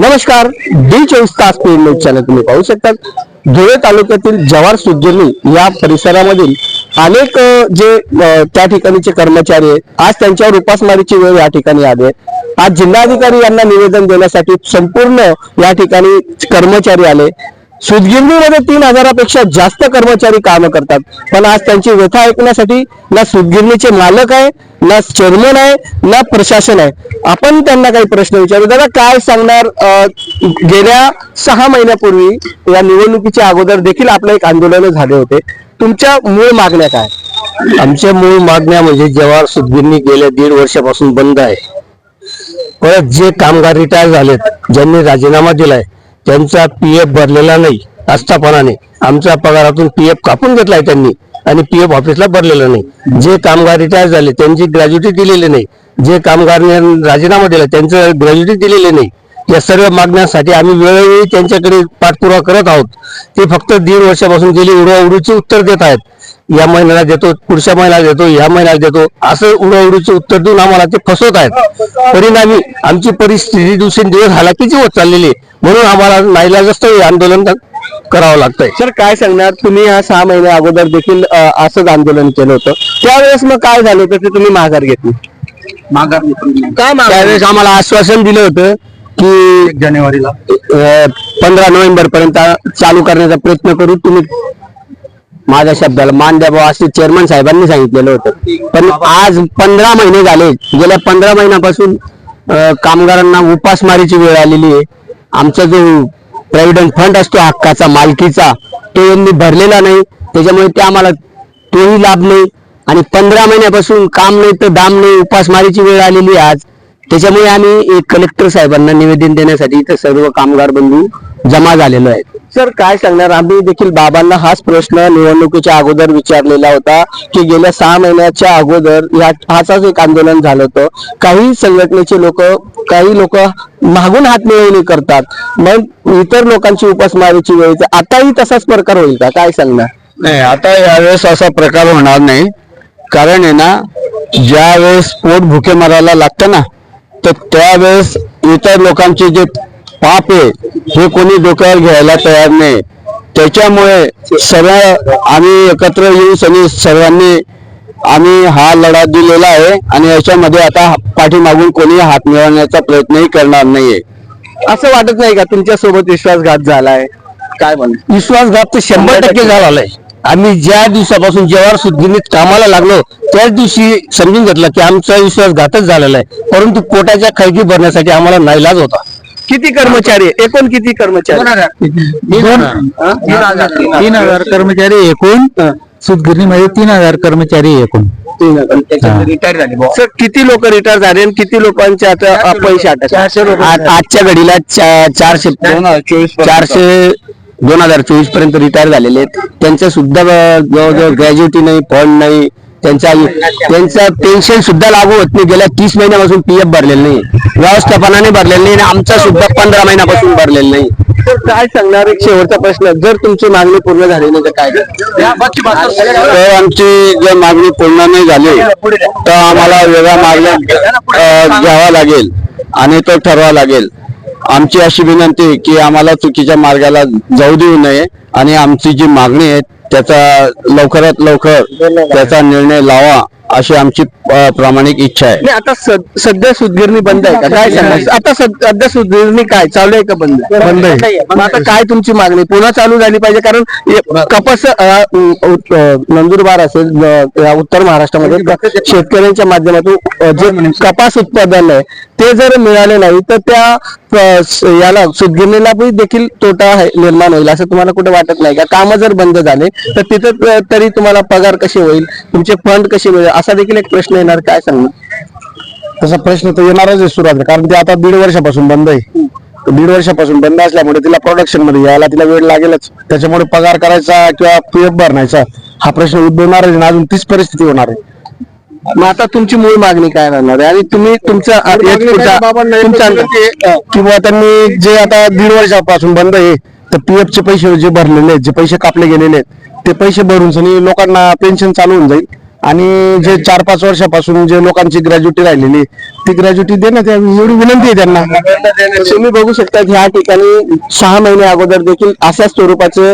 नमस्कार डी चोवीस तास पेड न्यूज चॅनल तुम्ही पाहू शकता धुळे तालुक्यातील जवार सुजनी या परिसरामधील अनेक जे त्या ठिकाणीचे कर्मचारी आहेत आज त्यांच्यावर उपासमारीची वेळ या ठिकाणी आली आहे. आज जिल्हाधिकारी यांना निवेदन देण्यासाठी संपूर्ण या ठिकाणी कर्मचारी आले. सुदगिरणीमध्ये तीन हजारापेक्षा जास्त कर्मचारी काम करतात. पण आज त्यांची व्यथा ऐकण्यासाठी ना सुदगिरणीचे मालक आहे ना चेअरमन आहे ना प्रशासन आहे. आपण त्यांना काही प्रश्न विचारू. दादा काय सांगणार गेल्या सहा महिन्यापूर्वी या निवडणुकीच्या अगोदर देखील आपलं एक आंदोलन झाले होते. तुमच्या मूळ मागण्या काय? आमच्या मूळ मागण्या म्हणजे जवाहर सुदगिरणी गेल्या दीड वर्षापासून बंद आहे. परत जे कामगार रिटायर झालेत ज्यांनी राजीनामा दिलाय त्यांचा पी एफ भरलेला नाही आस्थापनाने. आमच्या पगारातून पी एफ कापून घेतलाय त्यांनी आणि पी एफ ऑफिसला भरलेलं नाही. जे कामगार रिटायर झाले त्यांची ग्रॅज्युटी दिलेली नाही. जे कामगार राजीनामा दिला त्यांचं ग्रॅज्युटी दिलेली नाही. या सर्व मागण्यासाठी आम्ही वेळोवेळी त्यांच्याकडे पाठपुरावा करत आहोत. ते फक्त दीड वर्षापासून गेली उडवाउडीची उत्तर देत आहेत. या महिन्याला देतो पुढच्या महिन्याला देतो या महिन्याला देतो असं उडवडीचे उत्तर देऊन आम्हाला ते फसवत आहेत. परिणामी आमची परिस्थिती दिवसेंदिवस हालाकीची होत चाललेली आहे. म्हणून आम्हाला नाईलाजस्त हे आंदोलन करावं लागतंय. सर काय सांगणार? तुम्ही या सहा महिन्या अगोदर देखील असंच आंदोलन केलं होतं. त्यावेळेस मग काय झालं होतं ते तुम्ही माघार घेतली? माघार काय माघार त्यावेळेस आम्हाला आश्वासन दिलं होतं की जानेवारीला? पंधरा नोव्हेंबर पर्यंत चालू करण्याचा प्रयत्न करू. तुम्ही माझ्या शब्दाला मान द्या असे चेअरमन साहेबांनी सांगितलेलं होतं. पण आज पंधरा महिने झाले. गेल्या पंधरा महिन्यापासून कामगारांना उपासमारीची वेळ आलेली आहे. आमचा जो प्रॉव्हिडंट फंड असतो हक्काचा मालकीचा तो यांनी भरलेला नाही. त्याच्यामुळे ते आम्हाला तोही लाभ नाही. आणि पंधरा महिन्यापासून काम नाही तर दाम नाही. उपासमारीची वेळ आलेली आहे आज. त्याच्यामुळे आम्ही एक कलेक्टर साहेबांना निवेदन देण्यासाठी इथं सर्व कामगार बंधू जमा झालेलो आहे सर काय सांगणार? आम्ही देखील बाबांना हाच प्रश्न निवडणुकीच्या अगोदर विचारलेला होता की गेल्या सहा महिन्याच्या अगोदर या हाचाच एक आंदोलन झालं होतं. काही संघटनेचे लोक काही लोक मागून हात मिळवणी करतात. मग इतर लोकांची उपासमारीची वेळ आताही तसाच प्रकार होईल का? काय सांगणार? नाही आता यावेळेस असा प्रकार होणार नाही. कारण आहे ना ज्या वेळेस पोट भुके मारायला लागतं ना तर त्यावेळेस इतर लोकांचे जे पाप आहे हे कोणी डोक्यावर घ्यायला तयार नाही. त्याच्यामुळे सर्व आम्ही एकत्र येऊन सनी सर्वांनी आम्ही हा लढा दिलेला आहे आणि याच्यामध्ये आता पाठीमागून कोणी हात मिळवण्याचा प्रयत्नही करणार नाहीये. असं वाटत नाही का तुमच्यासोबत विश्वासघात झालाय? काय म्हणा विश्वासघात तर शंभर टक्के आहे आम्ही ज्या दिवसापासून जवाहर सुदगिनीत कामाला लागलो त्याच दिवशी समजून घेतलं की आमचा विश्वासघातच झालेला आहे. परंतु पोटाच्या खैकी भरण्यासाठी आम्हाला नाईलाज होता. किती कर्मचारी? आहे? एकूण किती कर्मचारी? तीन हजार. कर्मचारी एकूण. सुदगिरणीमध्ये तीन हजार कर्मचारी एकूण. रिटायर झाले सर किती लोक रिटायर झाले आणि किती लोकांचे आता अटक आज- आजच्या घडीला चा- चारशे चारशे दोन हजार चोवीसपर्यंत रिटायर झालेले आहेत. त्यांचं सुद्धा जवळजवळ ग्रॅज्युटी नाही फंड नाही. त्यांचा त्यांचं पेन्शन सुद्धा लागू होत नाही. गेल्या तीस महिन्यापासून पीएफ भरलेलं नाही. व्यवस्थापनाने भरलेलं नाही आणि आमचा सुद्धा पंधरा महिन्यापासून भरलेलं नाही. तर काय सांगणार एक शेवटचा प्रश्न? जर तुमची मागणी पूर्ण झाली नाही तर काय? तर आमची जर मागणी पूर्ण नाही झाली तर आम्हाला वेगळा मार्ग घ्यावा लागेल आणि तो ठरवा लागेल. आमची अशी विनंती आहे की आम्हाला चुकीच्या मार्गाला जाऊ देऊ नये आणि आमची जी मागणी आहे त्याचा लवकरात लवकर त्याचा निर्णय लावा अशी आमची प्रामाणिक इच्छा आहे. नाही आता सध्या सुदगिरणी बंद आहे का? काय सांगणार आता सध्या सुदगिरणी काय? चालू आहे का बंद? बंद आहे. आता काय तुमची मागणी? पुन्हा चालू झाली पाहिजे कारण कपास नंदुरबार असेल उत्तर महाराष्ट्रामध्ये शेतकऱ्यांच्या माध्यमातून जे कपास उत्पादन आहे ते जर मिळाले नाही तर त्या याला सुदगिरणीला पण देखील तोटा आहे- निर्माण होईल असं तुम्हाला कुठे वाटत नाही का? कामं जर बंद झाले तर तिथं तरी तुम्हाला पगार कसे होईल? तुमचे फंड कसे मिळेल? असा देखील एक प्रश्न येणार काय सांगणार? तसा प्रश्न तर येणारच आहे सुरुवात कारण ते आता दीड वर्षापासून बंद आहे. दीड वर्षापासून बंद असल्यामुळे तिला प्रोडक्शनमध्ये यायला तिला वेळ लागेलच. त्याच्यामुळे पगार करायचा किंवा पीएफ भरण्याचा हा प्रश्न उद्भवणार आहे अजून तीच परिस्थिती होणार आहे. मग आता तुमची मूळ मागणी काय राहणार आहे? आणि तुम्ही तुमचा अंदाज. किंवा त्यांनी जे आता दीड वर्षापासून बंद आहे तर पीएफ चे पैसे जे भरलेले आहेत जे पैसे कापले गेलेले आहेत ते पैसे भरून सनी लोकांना पेन्शन चालू होऊन जाईल. आणि जे चार पाच वर्षापासून जे लोकांची ग्रॅज्युटी राहिलेली ती ग्रॅज्युटी देण्यात यावी एवढी विनंती आहे त्यांना. तुम्ही बघू शकता ह्या ठिकाणी सहा महिने अगोदर देखील अशाच स्वरूपाचे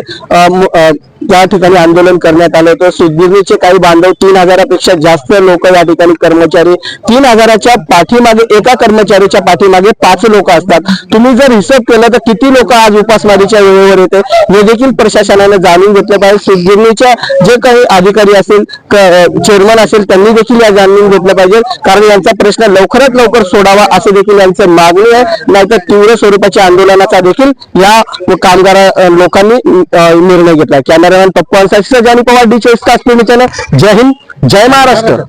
या ठिकाणी आंदोलन करण्यात आलं होतं सुदगिरणीचे काही बांधव तीन हजारापेक्षा जास्त लोक या ठिकाणी कर्मचारी तीन हजाराच्या पाठीमागे एका कर्मचारीच्या पाठीमागे पाच लोक असतात. तुम्ही जर हिशोब केला तर किती लोक आज उपासमारीच्या वेळेवर येते? हे देखील प्रशासनाने जाणून घेतलं पाहिजे. सुदगिरणीच्या जे काही अधिकारी असेल चेअरमन असेल त्यांनी देखील या जाणून घेतलं पाहिजे. कारण यांचा प्रश्न लवकरात लवकर सोडावा असे देखील यांचं मागणी आहे. नाहीतर तीव्र स्वरूपाच्या आंदोलनाचा देखील या कामगार लोकांनी निर्णय घेतला. कॅमेरामॅन पप्पू अन्सारी, आणि पवार डी चोवीस तास न्यूज जय हिंद जय महाराष्ट्र.